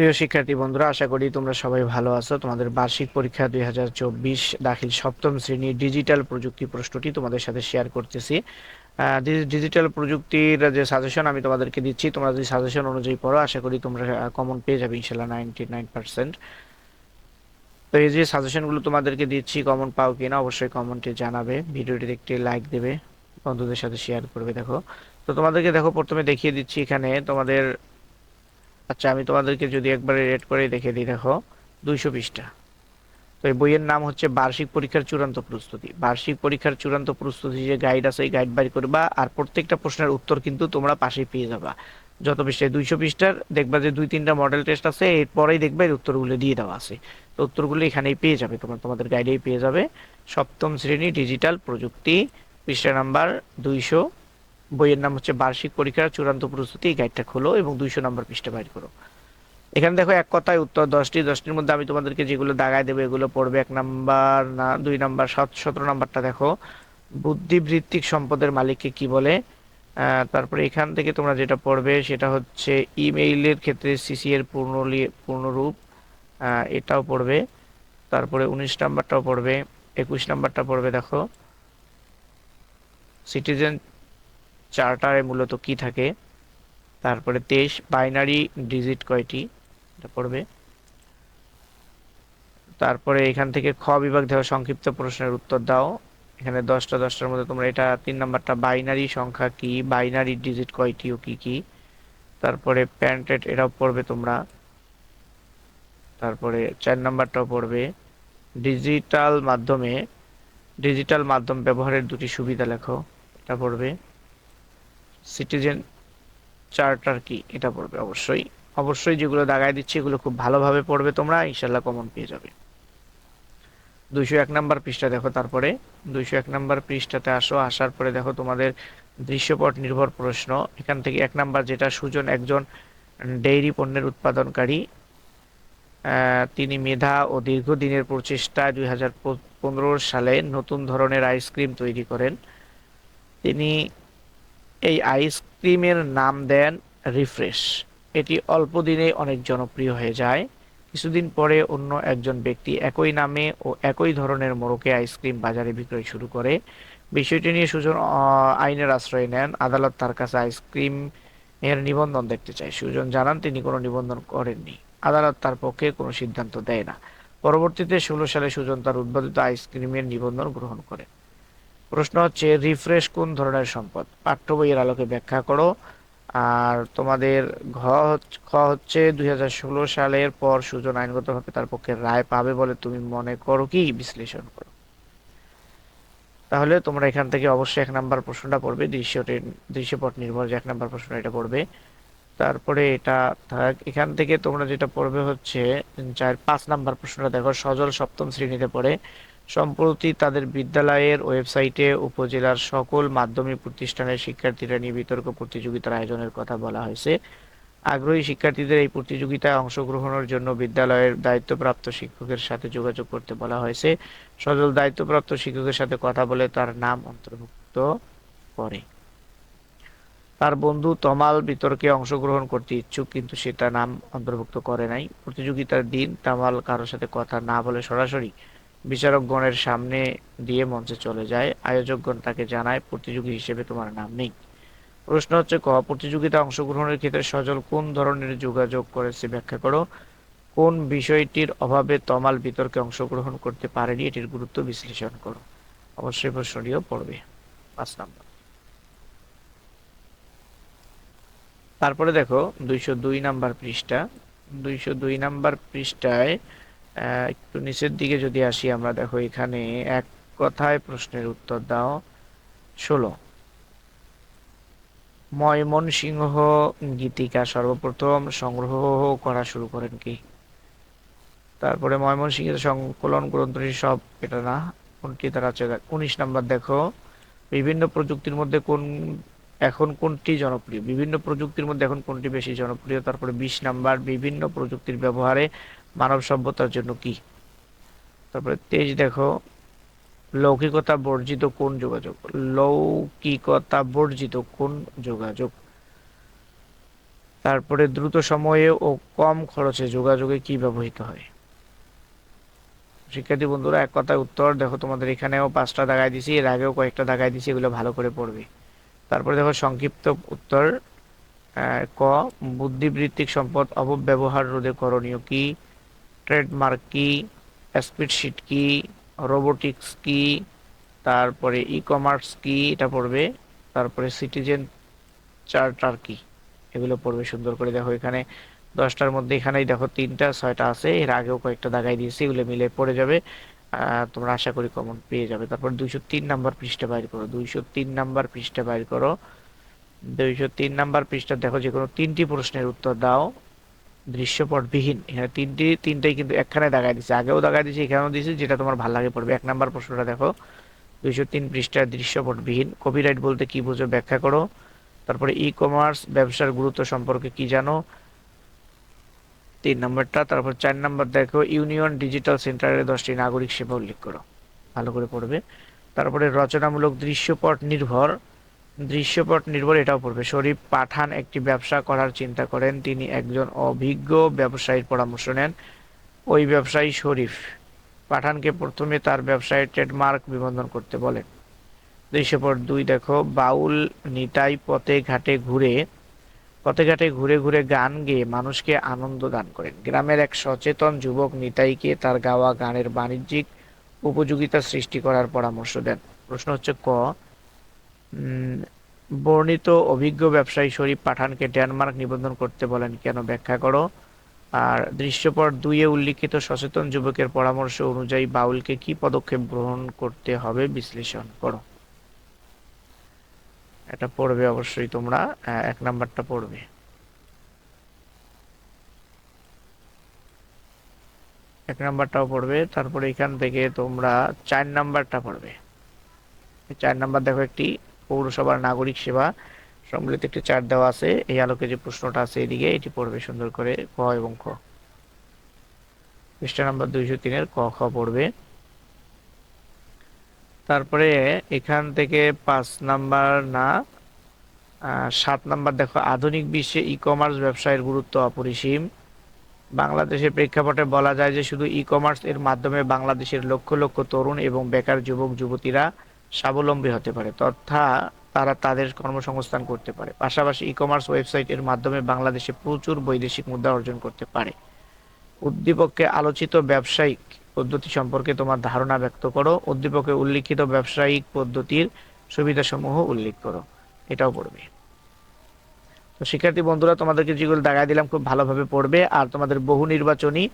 প্রিয় শিক্ষার্থী বন্ধুরা, আশা করি তোমরা সবাই ভালো আছো। তোমাদের বার্ষিক পরীক্ষা দুই হাজার চব্বিশ দাখিল সপ্তম শ্রেণির ডিজিটাল প্রযুক্তি প্রশ্নটি তোমাদের সাথে শেয়ার করতেছি। ডিজিটাল প্রযুক্তির যে সাজেশন আমি তোমাদেরকে দিচ্ছি, তোমরা যদি সাজেশন অনুযায়ী পড়ো, আশা করি তোমরা কমন পেয়ে যাবে ইনশাল্লাহ নাইনটি নাইন পার্সেন্ট তো এই যে সাজেশনগুলো তোমাদেরকে দিচ্ছি কমন পাও কিনা অবশ্যই কমনটি জানাবে। ভিডিওটি একটি লাইক দেবে, বন্ধুদের সাথে শেয়ার করবে, দেখো। তো তোমাদেরকে দেখো, প্রথমে দেখিয়ে দিচ্ছি এখানে তোমাদের আচ্ছা আমি তোমাদেরকে যদি একবারে রেড করে দেখে দিই, দেখো, দুইশো পৃষ্ঠা তো এই বইয়ের নাম হচ্ছে বার্ষিক পরীক্ষার চূড়ান্ত প্রস্তুতি। বার্ষিক পরীক্ষার চূড়ান্ত প্রস্তুতি যে গাইড আছে, এই গাইড বাড়ি করবা আর প্রত্যেকটা প্রশ্নের উত্তর কিন্তু তোমরা পাশেই পেয়ে যাবা। যত পৃষ্ঠায় দুইশো পৃষ্ঠার দেখবা যে দুই, তিনটা মডেল টেস্ট আছে, এরপরেই দেখবা এই উত্তরগুলো দিয়ে দেওয়া আছে। তো উত্তরগুলো এখানেই পেয়ে যাবে, তোমরা, তোমাদের গাইডেই পেয়ে যাবে। সপ্তম শ্রেণি ডিজিটাল প্রযুক্তি, পৃষ্ঠা নাম্বার দুইশো বইয়ের নাম হচ্ছে বার্ষিক পরীক্ষার চূড়ান্ত প্রস্তুতি, এই গাইডটা খোলো এবং দুইশো নম্বর পৃষ্ঠা বাইর করো। এখানে দেখো এক কথায় উত্তর দশটি, দশটির মধ্যে আমি তোমাদেরকে যেগুলো দাগায় দেবো এগুলো পড়বে। এক নাম্বার না, দুই নাম্বার, সাত, সতেরো নাম্বারটা দেখো। বুদ্ধিবৃত্তিক সম্পদের মালিককে কি বলে? তারপরে এখান থেকে তোমরা যেটা পড়বে সেটা হচ্ছে ইমেইলের ক্ষেত্রে সিসি এর পূর্ণ পূর্ণরূপ এটাও পড়বে। তারপরে উনিশ নাম্বারটাও পড়বে, একুশ নাম্বারটা পড়বে দেখো। সিটিজেন চার্টারে মূলত কি থাকে? তারপরে তেইশ, বাইনারি ডিজিট কয়টি? এটা পড়বে। তারপরে এখান থেকে খ বিভাগ দেওয়া সংক্ষিপ্ত প্রশ্নের উত্তর দাও। এখানে দশটা, দশটার মধ্যে তোমরা এটা তিন নাম্বারটা, বাইনারি সংখ্যা কি? বাইনারি ডিজিট কয়টি ও কি কি? তারপরে প্যান্টেড এটাও পড়বে তোমরা। তারপরে চার নাম্বারটাও পড়বে। ডিজিটাল মাধ্যমে, ডিজিটাল মাধ্যম ব্যবহারের দুটি সুবিধা লেখো। এটা পড়বে। সিটিজেন চার্টার কি, এটা পড়বে অবশ্যই। অবশ্যই যেগুলো দাগায় দিচ্ছি, এগুলো খুব ভালোভাবে পড়বে তোমরা ইনশাল্লাহ কমন পেয়ে যাবে। দুইশো এক নাম্বার পৃষ্ঠা দেখো তারপরে। দুইশো এক নাম্বার পৃষ্ঠাতে আসো, আসার পরে দেখো তোমাদের দৃশ্যপট নির্ভর প্রশ্ন। এখান থেকে এক নাম্বার যেটা, সুজন একজন ডেইরি পণ্যের উৎপাদনকারী। তিনি মেধা ও দীর্ঘদিনের প্রচেষ্টায় দুই হাজার পনেরো সালে নতুন ধরনের আইসক্রিম তৈরি করেন। তিনি এই আইসক্রিমের নাম দেন রিফ্রেশ এটি অল্প দিনেই অনেক জনপ্রিয় হয়ে যায়। কিছুদিন পরে অন্য একজন ব্যক্তি একই নামে ও একই ধরনের মোড়কে আইসক্রিম বাজারে বিক্রয় শুরু করে। বিষয়টি নিয়ে সুজন আইনের আশ্রয় নেন। আদালত তার কাছে আইসক্রিম এর নিবন্ধন দেখতে চায়। সুজন জানান, তিনি কোনো নিবন্ধন করেননি। আদালত তার পক্ষে কোনো সিদ্ধান্ত দেয় না। পরবর্তীতে ষোলো সালে সুজন তার উদ্ভাবিত আইসক্রিমের নিবন্ধন গ্রহণ করেন। প্রশ্ন হচ্ছে, রিফ্রেশ কোন ধরনের সম্পদ? পাঠ্য বইয়ের আলোকে ব্যাখ্যা করো। আর তোমাদের ঘ খ হচ্ছে দুই সালের পর সুজন আইনগতভাবে তার পক্ষে রায় পাবে বলে তুমি মনে করো কি? বিশ্লেষণ করো। তাহলে তোমরা এখান থেকে অবশ্যই এক নাম্বার প্রশ্নটা পড়বে, দৃশ্যটি, দৃশ্যপট নির্ভর যে এক নাম্বার প্রশ্ন এটা পড়বে। তারপরে এটা থাক, এখান থেকে তোমরা যেটা পড়বে হচ্ছে, চার, পাঁচ নাম্বার প্রশ্নটা দেখো, সজল সপ্তম শ্রেণীতে পড়ে। সম্প্রতি তাদের বিদ্যালয়ের ওয়েবসাইটে উপজেলার সকল মাধ্যমিক প্রতিষ্ঠানের শিক্ষার্থীরা নিয়ে বিতর্ক প্রতিযোগিতার আয়োজনের কথা বলা হয়েছে। আগ্রহী শিক্ষার্থীদের এই প্রতিযোগিতায় অংশগ্রহণের জন্য বিদ্যালয়ের দায়িত্বপ্রাপ্ত শিক্ষকের সাথে যোগাযোগ করতে বলা হয়েছে। সজল দায়িত্বপ্রাপ্ত শিক্ষকের সাথে কথা বলে তার নাম অন্তর্ভুক্ত করে। তার বন্ধু তমাল বিতর্কে অংশগ্রহণ করতে ইচ্ছুক, কিন্তু সে তার নাম অন্তর্ভুক্ত করে নাই। প্রতিযোগিতার দিন তামাল কারোর সাথে কথা না বলে সরাসরি বিচারকগণের সামনে দিয়ে মঞ্চে চলে যায়। আয়োজকগণ তাকে জানায়, প্রতিযোগী হিসেবে তোমার নাম নেই। প্রশ্ন হচ্ছে, ক, প্রতিযোগিতা অংশগ্রহণের ক্ষেত্রে সজল কোন ধরনের যোগাযোগ করেছে ব্যাখ্যা করো? কোন বিষয়টির অভাবে তমাল বিতর্কে অংশগ্রহণ করতে পারেনি? এটির গুরুত্ব বিশ্লেষণ করো। অবশ্যই প্রশ্নটিও পড়বে। পাঁচ নাম্বার। তারপরে দেখো, দুইশো দুই নাম্বার পৃষ্ঠা। দুইশো দুই নাম্বার পৃষ্ঠায় একটু নিচের দিকে যদি আসি আমরা, দেখো এখানে এক কথায় প্রশ্নের উত্তর দাও। ষোলো। ময়মনসিংহ গীতিকা সর্বপ্রথম সংগ্রহ করা শুরু করেন কি? তারপরে ময়মনসিংহের সংকলন গ্রন্থটি সব এটা না, কোনটি তার আছে? উনিশ নাম্বার দেখো। বিভিন্ন প্রযুক্তির মধ্যে কোন, এখন কোনটি জনপ্রিয়? বিভিন্ন প্রযুক্তির মধ্যে এখন কোনটি বেশি জনপ্রিয়? তারপরে বিশ নাম্বার, বিভিন্ন প্রযুক্তির ব্যবহারে মানব সভ্যতার জন্য কি? তারপরে তেইশ দেখো, লৌকিকতা বর্জিত কোন যোগাযোগ? লৌকিকতা বর্জিত কোন যোগাযোগ? তারপরে দ্রুত সময়ে ও কম খরচে যোগাযোগে কি ব্যবহৃত হয়? শিক্ষার্থী বন্ধুরা, এক কথায় উত্তর, দেখো তোমাদের এখানেও পাঁচটা দাগাই দিছি, এর আগেও কয়েকটা দাগাই দিছি, এগুলো ভালো করে পড়বে। তারপরে দেখো সংক্ষিপ্ত উত্তর ক, বুদ্ধিবৃত্তিক সম্পদ অপব্যবহার রোধে করণীয় কি? ট্রেডমার্ক কি স্পিডশিট কি, রোবোটিক্স কি, তারপরে ই কমার্স কি, এটা পড়বে, তারপরে সিটিজেন চার্টার কি, এগুলো পড়বে সুন্দর করে দেখো এখানে। দশটার মধ্যে এখানেই দেখো তিনটা, ছয়টা আছে, এর আগেও কয়েকটা দাগাই দিয়েছি, এগুলো মিলে পড়ে যাবে তোমরা আশা করি কমন পেয়ে যাবে। তারপর দুইশো তিন নাম্বার পৃষ্ঠা বাইর করো, দুইশো তিন নাম্বার পৃষ্ঠা বাইর করো, দুইশো তিন নাম্বার পৃষ্ঠা দেখো যে কোনো তিনটি প্রশ্নের উত্তর দাও দৃশ্যপটবিহীন। এখানে তিনটি, তিনটাই কিন্তু একখানে দাগাই দিছে। আগেও দাগাই দিছে, এখানেও দিছে, যেটা তোমার ভালো লাগে পড়বে। এক নাম্বার প্রশ্নটা দেখো, দুইশো তিন পৃষ্ঠার দৃশ্যপটবিহীন। কপিরাইট বলতে কি বুঝো ব্যাখ্যা করো। তারপরে ই কমার্স ব্যবসার গুরুত্ব সম্পর্কে কি জানো? তিন নম্বরটা, তারপর চার নম্বর দেখো ইউনিয়ন ডিজিটাল সেন্টারের দশটি নাগরিক সেবা উল্লেখ করো। ভালো করে পড়বে। তারপরে রচনামূলক দৃশ্যপট নির্ভর। দৃশ্যপট নির্ভর এটাও পড়বে। শরীফ পাঠান একটি ব্যবসা করার চিন্তা করেন। তিনি একজন অভিজ্ঞ ব্যবসায়ীর পরামর্শ নেন। ওই ব্যবসায়ী শরীফ পাঠানকে প্রথমে তার ব্যবসায় ট্রেডমার্ক নিবন্ধন করতে বলেন। দৃশ্যপট দুই, দেখো, বাউল নিতাই পথে ঘাটে ঘুরে, পথে ঘাটে ঘুরে ঘুরে গান গেয়ে মানুষকে আনন্দ দান করেন। গ্রামের এক সচেতন যুবক নিতাইকে তার গাওয়া গানের বাণিজ্যিক উপযোগিতা সৃষ্টি করার পরামর্শ দেন। প্রশ্ন হচ্ছে ক বর্ণিত অভিজ্ঞ ব্যবসায়ী শরীফ পাঠানকে ডেনমার্ক নিবন্ধন করতে বলেন, কেন ব্যাখ্যা করো? আর দৃশ্যপট দুইয়ে উল্লিখিত সচেতন যুবকের পরামর্শ অনুযায়ী বাউলকে কি পদক্ষেপ গ্রহণ করতে হবে বিশ্লেষণ করো। এটা পড়বে অবশ্যই তোমরা এক নাম্বারটা পড়বে। এক নাম্বারটাও পড়বে, তারপরে এখান থেকে তোমরা চার নাম্বারটা পড়বে। চার নাম্বার দেখো একটি পৌরসভার নাগরিক সেবা সম্মিলিত একটি চার দেওয়া আছে। এই আলোকে যে প্রশ্নটা আছে এদিকে, এটি পড়বে সুন্দর করে ক এবং খ। পৃষ্ঠা নাম্বার দুইশো তিনের ক, খ পড়বে। তারপরে এখান থেকে পাঁচ নাম্বার না সাত নাম্বার দেখো, আধুনিক বিশ্বে ই কমার্স ব্যবসায়ের গুরুত্ব অপরিসীম। বাংলাদেশের প্রেক্ষাপটে বলা যায় যে শুধু ই কমার্স এর মাধ্যমে বাংলাদেশের লক্ষ লক্ষ তরুণ এবং বেকার যুবক, যুবতীরা স্বাবলম্বী হতে পারে, তথা তারা তাদের কর্মসংস্থান করতে পারে। পাশাপাশি ই কমার্স ওয়েবসাইটের মাধ্যমে বাংলাদেশে প্রচুর বৈদেশিক মুদ্রা অর্জন করতে পারে। উদ্দীপককে আলোচিত ব্যবসায়িক পদ্ধতি সম্পর্কে তোমার ধারণা ব্যক্ত করো। উদ্দীপকে উল্লিখিত ব্যবসায়িক পদ্ধতির সুবিধাসমূহ উল্লেখ করো। এটাও পড়বে। তো শিক্ষার্থী বন্ধুরা, তোমাদেরকে যেগুলো দেখাই দিলাম খুব ভালোভাবে পড়বে। আর তোমাদের বহু নির্বাচনী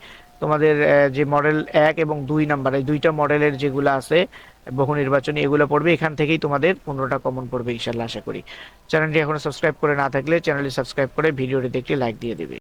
তোমাদের যে মডেল এক এবং দুই নাম্বার এই দুইটা মডেলের যেগুলো আছে বহু নির্বাচনী এগুলো পড়বে, এখান থেকেই তোমাদের পনেরোটা কমন পড়বে, ইনশাল্লাহ আশা করি। চ্যানেলটি এখনও সাবস্ক্রাইব করে না থাকলে চ্যানেলটি সাবস্ক্রাইব করে ভিডিওটি দেখতে লাইক দিয়ে দেবে।